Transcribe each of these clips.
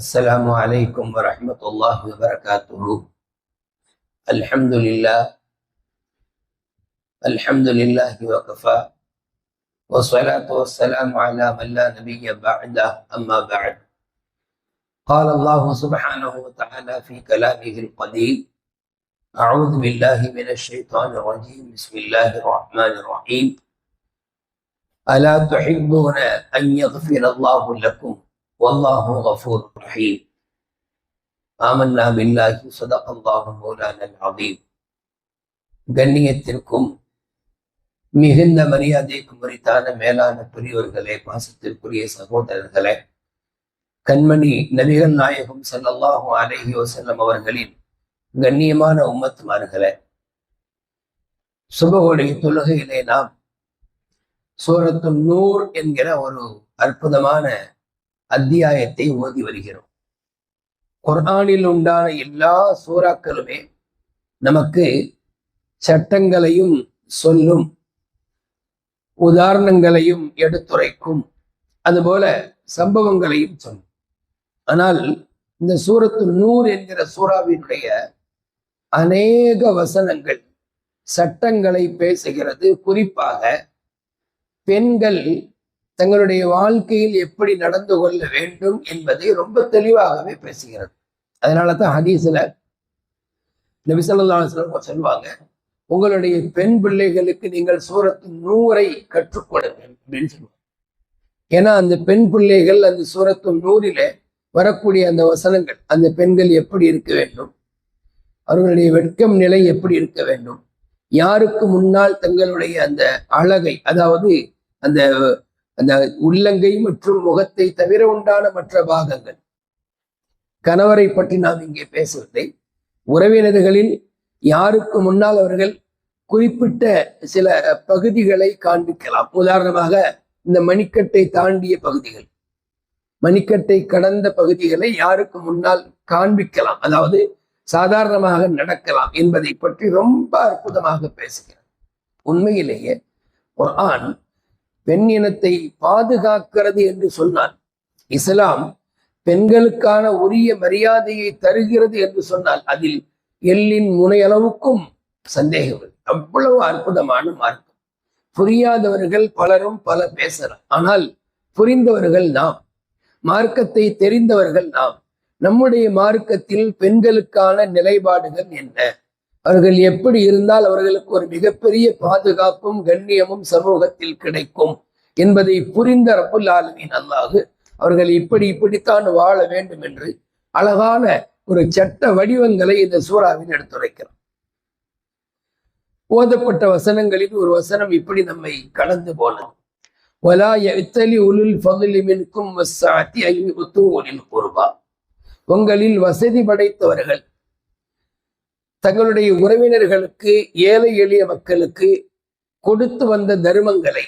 السلام عليكم ورحمة الله وبركاته. الحمد لله الحمد لله وكفى. والصلاة والسلام على من لا نبي بعده. أما بعد. قال الله سبحانه وتعالى في كلامه القديم أعوذ بالله من الشيطان الرجيم. بسم الله الرحمن الرحيم. ألا تحبون أن يغفر الله لكم والله غفور رحيم آمنا بالله صدق الله مولانا العظيم கண்ணியத்திற்கும் மிகுந்த மரியாதைக்கும் உரித்தான மேலான பெரியோர்களே பாசத்திற்குரிய சகோதரர்களே கண்மணி நபிகள் நாயகம் ஸல்லல்லாஹு அலைஹி வஸல்லம் அவர்களின் கண்ணியமான உம்மத்துமார்களே சுபகோடைய தொழுகையிலே நாம் சூரத்து நூர் என்கிற ஒரு அற்புதமான அத்தியாயத்தை ஓதி வருகிறோம். குர்ஆனில் உண்டான எல்லா சூறாக்களுமே நமக்கு சட்டங்களையும் சொல்லும் உதாரணங்களையும் எடுத்துரைக்கும் அதுபோல சம்பவங்களையும் சொல்லும். ஆனால் இந்த சூரத்து நூறு என்கிற சூறாவினுடைய அநேக வசனங்கள் சட்டங்களை பேசுகிறது குறிப்பாக பெண்கள் தங்களுடைய வாழ்க்கையில் எப்படி நடந்து கொள்ள வேண்டும் என்பதை ரொம்ப தெளிவாகவே பேசுகிறது. அதனால தான் ஹதீஸில் நபிசல்லாஸ்லாம் சொல்லுவாங்க உங்களுடைய பெண் பிள்ளைகளுக்கு நீங்கள் சூரத்து நூறை கற்றுக் கொடுங்க அப்படின்னு சொல்லுவாங்க. ஏன்னா அந்த பெண் பிள்ளைகள் அந்த சூரத்து நூறில வரக்கூடிய அந்த வசனங்கள் அந்த பெண்கள் எப்படி இருக்க வேண்டும்? அவர்களுடைய வெட்கம் நிலை எப்படி இருக்க வேண்டும்? யாருக்கு முன்னால் தங்களுடைய அந்த அழகை அதாவது அந்த அந்த உள்ளங்கை மற்றும் முகத்தை தவிர உண்டான மற்ற பாகங்கள். கணவரை பற்றி நாம் இங்கே பேசுவதை உறவினர்களில் யாருக்கு முன்னால் அவர்கள் குறிப்பிட்ட சில பகுதிகளை காண்பிக்கலாம். உதாரணமாக இந்த மணிக்கட்டை தாண்டிய பகுதிகள். மணிக்கட்டை கடந்த பகுதிகளை யாருக்கு முன்னால் காண்பிக்கலாம். அதாவது சாதாரணமாக நடக்கலாம் என்பதை பற்றி ரொம்ப அற்புதமாக பேசுகிறார். உண்மையிலேயே ஒரு ஆண் பெண் இனத்தை பாதுகாக்கிறது என்று சொன்னான். இஸ்லாம் பெண்களுக்கான உரிய மரியாதையை தருகிறது என்று சொன்னால் அதில் எல்லின் முனையளவுக்கும் சந்தேகம் அவ்வளவு அற்புதமான மார்க்கம். புரியாதவர்கள் பலரும் பல பேசலாம். ஆனால் புரிந்தவர்கள் நாம். மார்க்கத்தை தெரிந்தவர்கள் நாம். நம்முடைய மார்க்கத்தில் பெண்களுக்கான நிலைப்பாடுகள் என்ன? அவர்கள் எப்படி இருந்தால் அவர்களுக்கு ஒரு மிகப்பெரிய பாதுகாப்பும் கண்ணியமும் சமூகத்தில் கிடைக்கும் என்பதை புரிந்த ரப்புல் ஆலமின் அல்லாஹு அவர்கள் இப்படி இப்படித்தான் வாழ வேண்டும் என்று அழகான ஒரு சட்ட வடிவங்களை இந்த சூறாவில் எடுத்துரைக்கிறார் ஓதப்பட்ட வசனங்களில் ஒரு வசனம் இப்படி நம்மை கடந்து போனது. வலா எத்தலி உலுல் பகுலி உங்களில் வசதி படைத்தவர்கள் தங்களுடைய உறவினர்களுக்கு ஏழை எளிய மக்களுக்கு கொடுத்து வந்த தர்மங்களை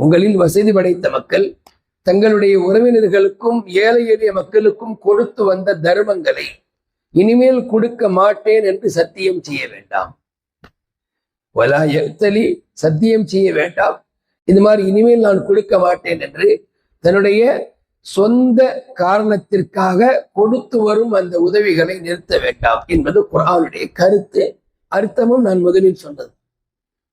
உங்களில் வசதி படைத்த மக்கள் தங்களுடைய உறவினர்களுக்கும் ஏழை எளிய மக்களுக்கும் கொடுத்து வந்த தர்மங்களை இனிமேல் கொடுக்க மாட்டேன் என்று சத்தியம் செய்ய வேண்டாம். வலா எழுத்தலி சத்தியம் செய்ய வேண்டாம். இது மாதிரி இனிமேல் நான் கொடுக்க மாட்டேன் என்று தன்னுடைய சொந்த காரணத்திற்காக கொடுத்து வரும் அந்த உதவிகளை நிறுத்த வேண்டாம் என்பது குரானுடைய கருத்து. அர்த்தமும் நான் முதலில் சொன்னது.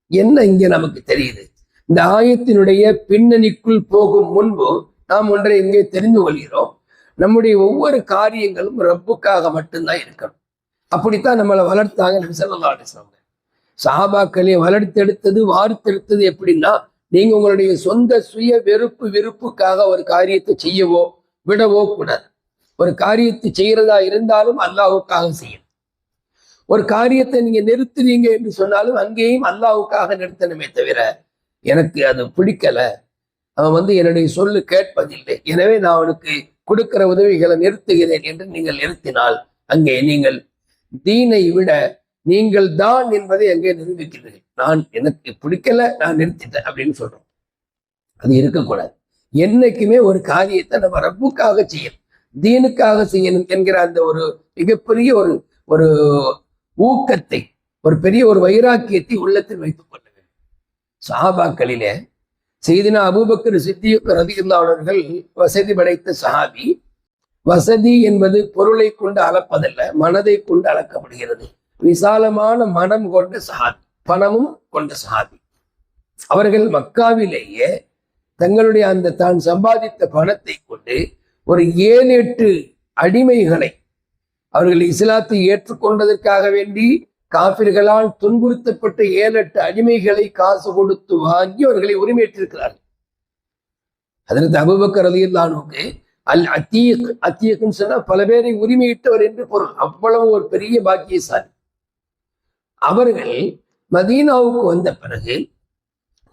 என்ன இங்க நமக்கு தெரியுது? இந்த ஆயத்தினுடைய பின்னணிக்குள் போகும் முன்பு நாம் ஒன்றை இங்கே தெரிந்து கொள்கிறோம். நம்முடைய ஒவ்வொரு காரியங்களும் ரப்புக்காக மட்டும்தான் இருக்கணும். அப்படித்தான் நம்மளை வளர்த்தாங்க நபி சாபாக்களை வளர்த்தெடுத்தது வார்த்தெடுத்தது எப்படின்னா நீங்க உங்களுடைய சொந்த சுய வெறுப்பு வெறுப்புக்காக ஒரு காரியத்தை செய்யவோ விடவோ கூடாது. ஒரு காரியத்தை செய்யறதா இருந்தாலும் அல்லாஹுக்காக செய்யணும். ஒரு காரியத்தை நீங்க நிறுத்துறீங்க என்று சொன்னாலும் அங்கேயும் அல்லாஹுக்காக நிறுத்தணுமே தவிர எனக்கு அது பிடிக்கல. அவன் வந்து என்னுடைய சொல்லு கேட்பதில்லை. எனவே நான் அவனுக்கு கொடுக்கிற உதவிகளை நிறுத்துகிறேன் என்று நீங்கள் நிறுத்தினால் அங்கே நீங்கள் தீனை விட நீங்கள் தான் என்பதை அங்கே நிரூபிக்கிறீர்கள். நான் எனக்கு பிடிக்கல நான் நிறுத்திட்டேன் அப்படின்னு சொல்றோம். அது இருக்கக்கூடாது. என்னைக்குமே ஒரு காரியத்தை நம்ம ரப்புக்காக செய்யணும். தீனுக்காக செய்யணும் என்கிற அந்த ஒரு மிகப்பெரிய ஒரு ஒரு ஊக்கத்தை ஒரு பெரிய ஒரு வைராக்கியத்தை உள்ளத்தில் வைத்துக் கொள்ள வேண்டும். சஹாபாக்களிலே செய்தினா அபூபக்கர் சித்தியுக் ரதியுல்லாளர்கள் வசதி படைத்த சஹாபி வசதி என்பது பொருளை கொண்டு அளப்பதல்ல மனதை கொண்டு அளக்கப்படுகிறது. விசாலமான மனம் கொண்ட சஹாபி. பணமும் கொண்ட சஹாபி. அவர்கள் மக்காவிலேயே தங்களுடைய அந்த தான் சம்பாதித்த பணத்தை கொண்டு ஒரு ஏழு எட்டு அடிமைகளை அவர்கள் இஸ்லாத்தை ஏற்றுக்கொண்டதற்காக வேண்டி காபிர்களால் துன்புறுத்தப்பட்ட ஏழு எட்டு அடிமைகளை காசு கொடுத்து வாங்கி அவர்களை உரிமையேற்றிருக்கிறார்கள். அதற்கு அபுபக்கர் அலியல்லானுக்கு அல் அத்தீக் அத்தீக்னு சொன்னா பல பேரை உரிமையிட்டவர் என்று பொருள். அவ்வளவு ஒரு பெரிய பாக்கியசாலி. அவர்கள் மதீனாவுக்கு வந்த பிறகு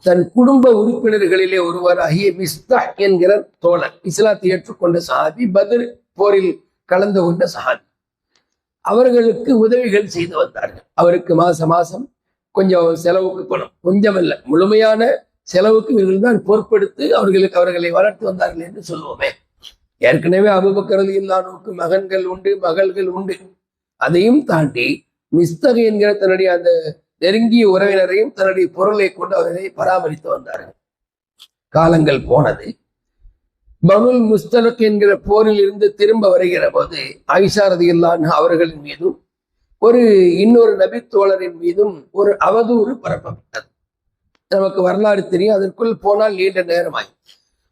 தன் குடும்ப உறுப்பினர்களிலே ஒருவராகிய மிஸ்தா என்கிற தோழர் இஸ்லாத்தை ஏற்றுக்கொண்ட சஹாபி பத்ர் போரில் கலந்து கொண்ட சஹாபி. அவர்களுக்கு உதவிகள் செய்து வந்தார்கள். அவருக்கு மாச மாசம் கொஞ்சம் செலவுக்கு பணம். கொஞ்சம் அல்ல முழுமையான செலவுக்கு இவர்கள் தான் பொறுப்பெடுத்து அவர்களுக்கு அவர்களை வளர்த்து வந்தார்கள் என்று சொல்லுவோமே ஏற்கனவே அபுபக்கரது இல்லானவுக்கு மகன்கள் உண்டு மகள்கள் உண்டு. அதையும் தாண்டி மிஸ்தகை என்கிற தன்னுடைய அந்த நெருங்கிய உறவினரையும் தன்னுடைய பொருளை கொண்டு அவர்களை பராமரித்து வந்தார்கள் காலங்கள் போனது. பனுல் முஸ்தலக் என்கிற போரில் இருந்து திரும்ப வருகிற போது ஆயிஷா ரதியில்லான் அவர்களின் மீதும் ஒரு இன்னொரு நபித்தோழரின் மீதும் ஒரு அவதூறு பரப்பப்பட்டது. நமக்கு வரலாறு தெரியும் அதற்குள் போனால் நீண்ட நேரமாய்.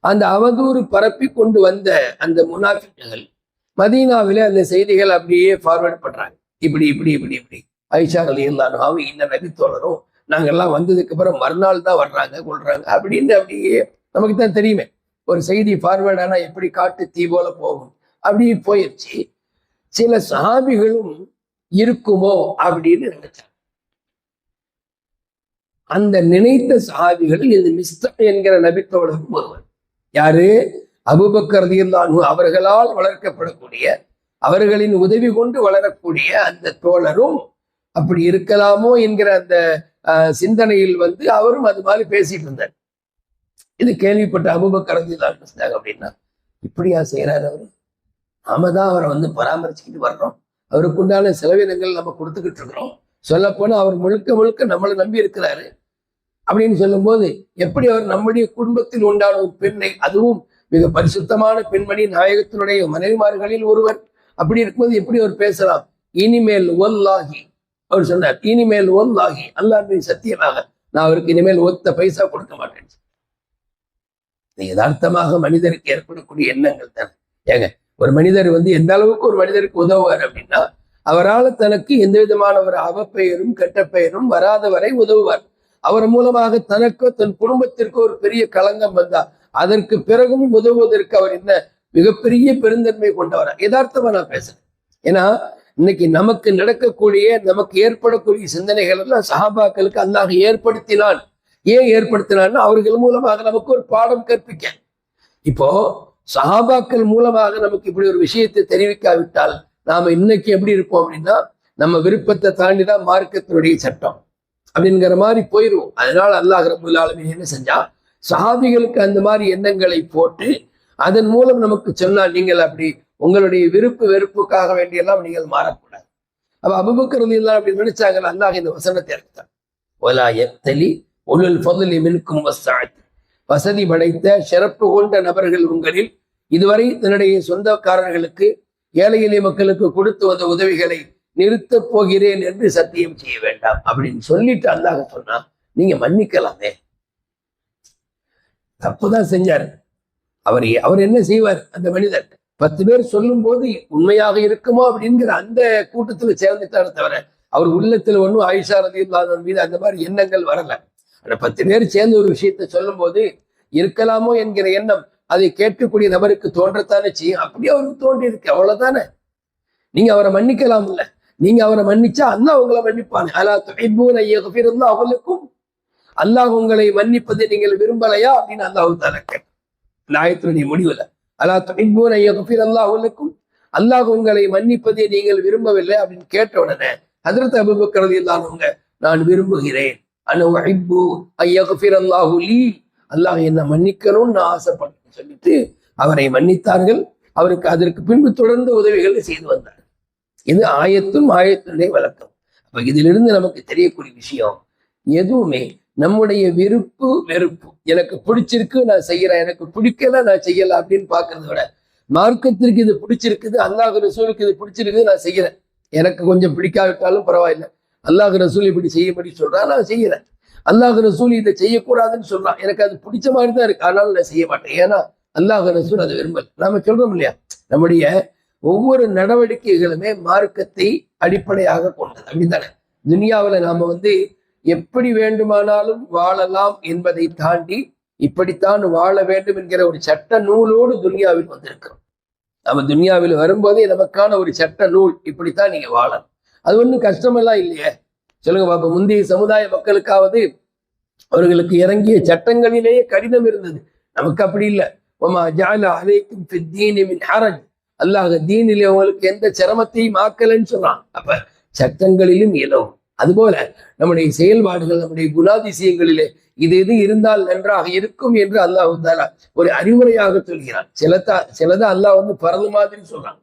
அந்த அவதூறு பரப்பி கொண்டு வந்த அந்த முனாஃபிக்குகள் மதீனாவிலே அந்த செய்திகள் அப்படியே ஃபார்வர்ட் பண்றாங்க. இப்படி இப்படி இப்படி இப்படி. ஐஷா அலி அவங்க இந்த நபித்தோழரும் நாங்கெல்லாம் வந்ததுக்கு அப்புறம் மறுநாள் தான் வர்றாங்க கொள்றாங்க. அப்படின்னு அப்படியே நமக்கு தான் தெரியுமே. ஒரு செய்தி ஃபார்வேர்டானா எப்படி காட்டு தீ போல போகும். அப்படி போயிடுச்சு சில சாமிகளும் இருக்குமோ அப்படின்னு நினைச்சாங்க. அந்த நினைத்த சாபிகளில் இந்த மிஸ்தா என்கிற நபித்தோழரும் ஒருவர். யாரு? அபுபக்கர் ரலியல்லாஹு அவர்களால் வளர்க்கப்படக்கூடிய அவர்களின் உதவி கொண்டு வளரக்கூடிய அந்த தோழரும் அப்படி இருக்கலாமோ என்கிற அந்த சிந்தனையில் வந்து அவரும் அது மாதிரி பேசிட்டு இருந்தார். இது கேள்விப்பட்ட அபுபக்கர் ரலியல்லாஹு அப்படின்னா இப்படியா செய்யறாரு அவர்? நாம தான் அவரை வந்து பராமரிச்சுக்கிட்டு வர்றோம். அவருக்கு உண்டான செலவினங்கள் நம்ம கொடுத்துக்கிட்டு இருக்கிறோம். சொல்லப்போனா அவர் முழுக்க முழுக்க நம்மளை நம்பி இருக்கிறாரு. அப்படின்னு சொல்லும்போது எப்படி அவர் நம்முடைய குடும்பத்தில் உண்டான ஒரு பெண்ணை அதுவும் மிக பரிசுத்தமான பெண்மணி நாயகத்தினுடைய மனைவிமார்களில் ஒருவர் அப்படி இருக்கும்போது எப்படி அவர் பேசலாம்? இனிமேல் ஒல்லாகி அவர் சொன்னார் இனிமேல் ஒல்லாகி அல்லாஹ்வின் சத்தியமாக நான் அவருக்கு இனிமேல் ஒத்த பைசா கொடுக்க மாட்டேன். யதார்த்தமாக மனிதருக்கு ஏற்படக்கூடிய எண்ணங்கள் தான். ஏங்க ஒரு மனிதர் வந்து எந்த அளவுக்கு ஒரு மனிதருக்கு உதவுவார் அப்படின்னா அவரால் தனக்கு எந்த விதமான ஒரு அவப்பெயரும் கெட்ட பெயரும் வராத வரை உதவுவார். அவர் மூலமாக தனக்கோ தன் குடும்பத்திற்கோ ஒரு பெரிய களங்கம் வந்தா அதற்கு பிறகும் உதவுவதற்கு அவர் என்ன மிகப்பெரிய பெருந்தன்மை கொண்டவர்? யதார்த்தமா நான் பேசுறேன். ஏன்னா இன்னைக்கு நமக்கு நடக்கக்கூடிய நமக்கு ஏற்படக்கூடிய சிந்தனைகள் எல்லாம் சஹாபாக்களுக்கு அல்லாஹ் ஏற்படுத்தினான். ஏன் ஏற்படுத்தினான்னு அவர்கள் மூலமாக நமக்கு ஒரு பாடம் கற்பிக்க. இப்போ சஹாபாக்கள் மூலமாக நமக்கு இப்படி ஒரு விஷயத்தை தெரிவிக்காவிட்டால் நாம இன்னைக்கு எப்படி இருப்போம் அப்படின்னா நம்ம விருப்பத்தை தாண்டி தான் மார்க்கத்தினுடைய சட்டம் அப்படிங்கிற மாதிரி போயிடுவோம் அதனால அல்லாஹ் ரபுல் என்ன செஞ்சா சஹாபிகளுக்கு அந்த மாதிரி எண்ணங்களை போட்டு அதன் மூலம் நமக்கு சொன்னால் நீங்கள் அப்படி உங்களுடைய விருப்பு வெறுப்புக்காக வேண்டியெல்லாம் நீங்கள் மாறக்கூடாது. அப்ப அபுபக்கர் எல்லாம் அப்படி நினைச்சாங்க. அல்லாஹ் இந்த வசனத்தை இறக்கிறான் ஒலா எத்தலி உலுல் மின்கும் வசதி படைத்த சிறப்பு கொண்ட நபர்கள் உங்களில் இதுவரை தன்னுடைய சொந்தக்காரர்களுக்கு ஏழை எளிய மக்களுக்கு கொடுத்து வந்த உதவிகளை நிறுத்தப் போகிறேன் என்று சத்தியம் செய்ய வேண்டாம் அப்படின்னு சொல்லிட்டு அல்லாஹ் சொன்னா நீங்க மன்னிக்கலாமே. தப்புதான் செஞ்சாரு. அவர் அவர் என்ன செய்வார்? அந்த மனிதர் பத்து பேர் சொல்லும் போது உண்மையாக இருக்குமோ அப்படிங்கிற அந்த கூட்டத்துல சேர்ந்துட்டாரு தவிர அவர் உள்ளத்துல ஒன்றும் ஆயுஷா ரதி மீது அந்த மாதிரி எண்ணங்கள் வரல. ஆனா பத்து பேர் சேர்ந்து ஒரு விஷயத்த சொல்லும் போது இருக்கலாமோ என்கிற எண்ணம் அதை கேட்கக்கூடிய நபருக்கு தோன்றத்தானே செய்யும். அப்படியே அவருக்கு தோன்றி இருக்கு அவ்வளவுதானே? நீங்க அவரை மன்னிக்கலாம் இல்ல நீங்க அவரை மன்னிச்சா அல்லாஹ் உங்களை மன்னிப்பான். அலா துஹிப்பூன யக்ஃபிருல்லா அவளுக்கும் அல்லாஹ் உங்களை மன்னிப்பதை நீங்கள் விரும்பலையா அப்படின்னு அல்லாஹ் தானே கேட்டான். இந்த நீ முடிவுல. அலா துஹிப்பூன அல்லாஹ் அவளுக்கும் அல்லாஹ் உங்களை மன்னிப்பதை நீங்கள் விரும்பவில்லை அப்படின்னு கேட்ட உடனே ஹதரத் அபுபக்கரது இல்லாதவங்க நான் விரும்புகிறேன். அனு உஹிப்பு ஐயக்ஃபிரல்லாஹு லீ. அல்லாஹ் என்ன மன்னிக்கணும்னு நான் சொல்லிட்டு அவரை மன்னித்தார்கள். அவருக்கு அதற்கு பின்பு தொடர்ந்து உதவிகளை செய்து வந்தார். இது ஆயத்தும் ஆயத்தினுடைய வழக்கம். அப்ப இதிலிருந்து நமக்கு தெரியக்கூடிய விஷயம் எதுவுமே நம்முடைய விருப்பு வெறுப்பு. எனக்கு பிடிச்சிருக்கு நான் செய்யறேன். எனக்கு பிடிக்கல நான் செய்யல அப்படின்னு பாக்குறத விட மார்க்கத்திற்கு இது பிடிச்சிருக்குது அல்லாஹ் ரசூலுக்கு இது பிடிச்சிருக்குது நான் செய்யறேன். எனக்கு கொஞ்சம் பிடிக்காவிட்டாலும் பரவாயில்லை. அல்லாஹ் ரசூல் இப்படி செய்யும்படி சொல்றா நான் செய்யறேன். அல்லாஹ் ரசூல் இதை செய்யக்கூடாதுன்னு சொல்றான் எனக்கு அது பிடிச்ச மாதிரி தான் இருக்கு. ஆனாலும் நான் செய்ய மாட்டேன். ஏன்னா அல்லாஹ் ரசூல் அதை விரும்பல. நாம சொல்றோம் இல்லையா? நம்முடைய ஒவ்வொரு நடவடிக்கைகளுமே மார்க்கத்தை அடிப்படையாக கொண்டது. அப்படித்தானே? துனியாவில் நாம வந்து எப்படி வேண்டுமானாலும் வாழலாம் என்பதை தாண்டி இப்படித்தான் வாழ வேண்டும் என்கிற ஒரு சட்ட நூலோடு துனியாவில் வந்திருக்கிறோம். நம்ம துனியாவில் வரும்போதே நமக்கான ஒரு சட்ட நூல் இப்படித்தான் நீங்க வாழணும் அது ஒன்றும் கஷ்டமெல்லாம் இல்லையே. சொல்லுங்க பாப்பா முந்தைய சமுதாய மக்களுக்காவது அவர்களுக்கு இறங்கிய சட்டங்களிலேயே கடினம் இருந்தது. நமக்கு அப்படி இல்லை. ஒமா ஜால அலைக்கும் மின் ஹரஜ். அல்லாஹ் தீனிலே உங்களுக்கு எந்த சிரமத்தையும் ஆக்கலைன்னு சொல்றான். அப்ப சட்டங்களிலும் ஏதோ அதுபோல நம்முடைய செயல்பாடுகள் நம்முடைய குணாதிசயங்களிலே இது இது இருந்தால் நன்றாக இருக்கும் என்று அல்லாஹ் தாலா ஒரு அறிவுரையாக சொல்கிறான். சிலதா சிலதை அல்லாஹ் வந்து பரது மாதிரி சொல்றான்.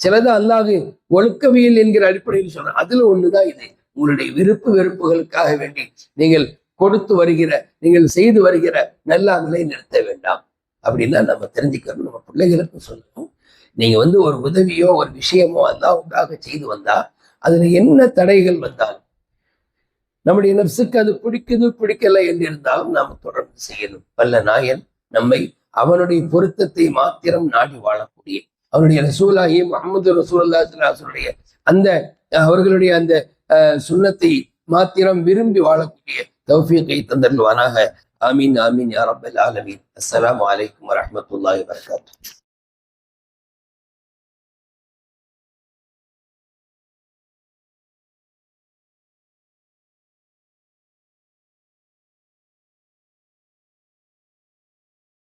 சிலதை அல்லாஹ் ஒழுக்கவியல் என்கிற அடிப்படையில் சொல்றான். அதுல ஒண்ணுதான் இது. உங்களுடைய விருப்பு வெறுப்புகளுக்காக வேண்டி நீங்கள் கொடுத்து வருகிற நீங்கள் செய்து வருகிற நல்லாங்களை நிறுத்த வேண்டாம். அப்படின்னா நம்ம தெரிஞ்சுக்கணும். நம்ம பிள்ளைகளுக்கு சொல்லணும். நீங்க வந்து ஒரு உதவியோ ஒரு விஷயமோ அல்லாவுக்காக செய்து வந்தா அதுல என்ன தடைகள் வந்தாலும் நம்முடைய நப்சுக்கு அது பிடிக்குது பிடிக்கல என்று இருந்தாலும் நாம் தொடர்ந்து செய்யணும். வல்ல நாயன் நம்மை அவனுடைய பொருத்தத்தை மாத்திரம் நாடி வாழக்கூடிய அவனுடைய ரசூலாயி முகமது ரசூல்லாசுடைய அந்த அவர்களுடைய அந்த சுண்ணத்தை மாத்திரம் விரும்பி வாழக்கூடிய தௌஃபியத்தை தந்தருவானாக ஆமீன் ஆமீன் யாரப்பல் ஆலமீன். அஸ்லாம் வலைக்கம் வரஹ்மத்துல்லாஹி வரகாத்து